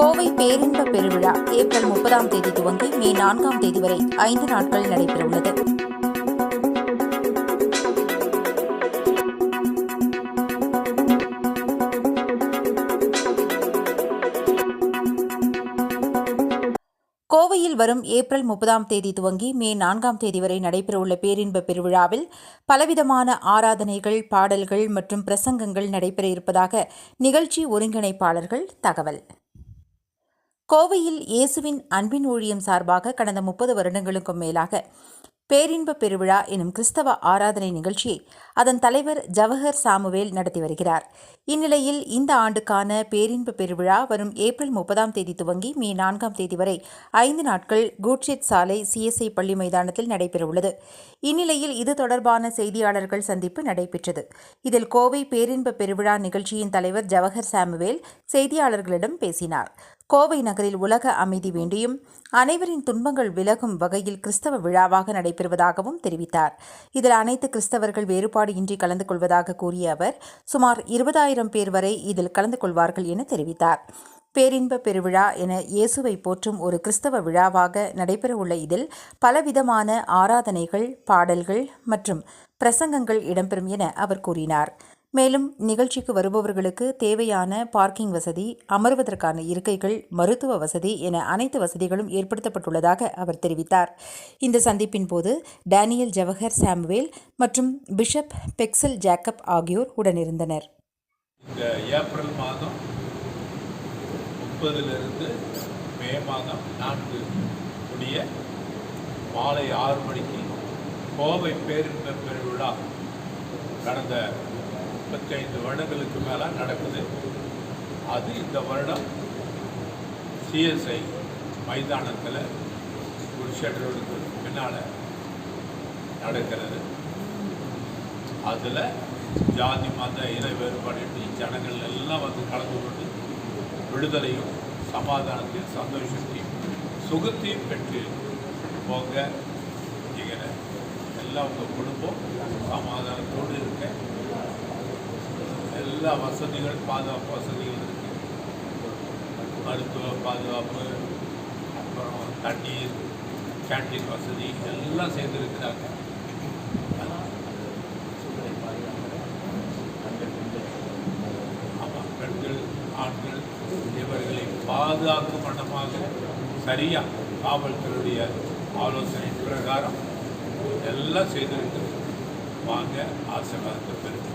கோவை பேரின்ப பெருவிழா ஏப்ரல் முப்பதாம் தேதி துவங்கி மே நான்காம் தேதி வரை ஐந்து நாட்கள் நடைபெறவுள்ளது. கோவையில் வரும் ஏப்ரல் முப்பதாம் தேதி துவங்கி மே நான்காம் தேதி வரை நடைபெறவுள்ள பேரின்ப பெருவிழாவில் பலவிதமான ஆராதனைகள் பாடல்கள் மற்றும் பிரசங்கங்கள் நடைபெற இருப்பதாக நிகழ்ச்சி ஒருங்கிணைப்பாளர்கள் தகவல். கோவையில் இயேசுவின் அன்பின் ஊழியம் சார்பாக கடந்த முப்பது வருடங்களுக்கும் மேலாக பேரின்ப பெருவிழா எனும் கிறிஸ்தவ ஆராதனை நிகழ்ச்சியை அதன் தலைவர் ஜவஹர் சாமுவேல் நடத்தி வருகிறார். இந்நிலையில் இந்த ஆண்டுக்கான பேரின்ப பெருவிழா வரும் ஏப்ரல் முப்பதாம் தேதி துவங்கி மே நான்காம் தேதி வரை ஐந்து நாட்கள் கூட்ஷெட் சாலை சிஎஸ்ஐ பள்ளி மைதானத்தில் நடைபெறவுள்ளது. இந்நிலையில் இது தொடர்பான செய்தியாளர்கள் சந்திப்பு நடைபெற்றது. இதில் கோவை பேரின்ப பெருவிழா நிகழ்ச்சியின் தலைவர் ஜவஹர் சாமுவேல் செய்தியாளர்களிடம் பேசினார். கோவை நகரில் உலக அமைதி வேண்டியும் அனைவரின் துன்பங்கள் விலகும் வகையில் கிறிஸ்தவ விழாவாக நடைபெறுவதாகவும் தெரிவித்தார். இதில் அனைத்து கிறிஸ்தவர்கள் வேறுபாடு இன்றி கலந்து கொள்வதாக கூறிய அவர் சுமார் இருபதாயிரம் பேர் வரை இதில் கலந்து கொள்வார்கள் என தெரிவித்தார். பேரின்ப பெருவிழா என இயேசுவை போற்றும் ஒரு கிறிஸ்தவ விழாவாக நடைபெறவுள்ள இதில் பலவிதமான ஆராதனைகள் பாடல்கள் மற்றும் பிரசங்கங்கள் இடம்பெறும் என அவர் கூறினார். மேலும் நிகழ்ச்சிக்கு வருபவர்களுக்கு தேவையான பார்க்கிங் வசதி அமர்வதற்கான இருக்கைகள் மருத்துவ வசதி என அனைத்து வசதிகளும் ஏற்படுத்தப்பட்டுள்ளதாக அவர் தெரிவித்தார். இந்த சந்திப்பின் போது டேனியல் ஜவஹர் சாம்வேல் மற்றும் பிஷப் பெக்சல் ஜேக்கப் ஆகியோர் உடனிருந்தனர். இந்த ஏப்ரல் மாதம் முப்பதிலிருந்து மே மாதம் நான்கு முடிய மாலை ஆறு மணிக்கு கோவை பேரின்ப பெருவிழா கடந்த முப்பத்தைந்து வருடங்களுக்கு மேலே நடக்குது. அது இந்த வருடம் சிஎஸ்ஐ மைதானத்தில் ஒரு ஷெட்ரோடுக்கு பின்னால் நடக்கிறது. அதில் ஜாதி மத இன வேறுபாடின்றி ஜனங்கள் எல்லாம் வந்து கலந்து கொண்டு விடுதலையும் சமாதானத்தையும் சந்தோஷத்தையும் சுகத்தையும் பெற்று போங்க. அப்படிங்கிற எல்லாம் உங்கள் குடும்பம் சமாதானத்தோடு எல்லா வசதிகள் பாதுகாப்பு வசதிகள் இருக்குது மருத்துவ பாதுகாப்பு அப்புறம் தண்ணீர் கேண்டீன் வசதி எல்லாம் செய்திருக்கிறாங்க ஆமாம் பெண்கள் ஆண்கள் இவர்களை பாதுகாக்கும் மட்டமாக சரியாக காவல்துறையுடைய ஆலோசனை பிரகாரம் எல்லாம் செய்திருக்கிறது வாங்க ஆசீர்வாதத்தை பெறுங்க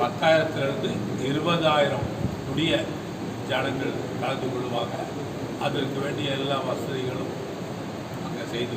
பத்தாயிரத்திலிருந்து இருபதாயிரம் குடிய ஜனங்கள் கலந்து கொள்வாங்க. அதற்கு வேண்டிய எல்லா வசதிகளும் அங்கே செய்து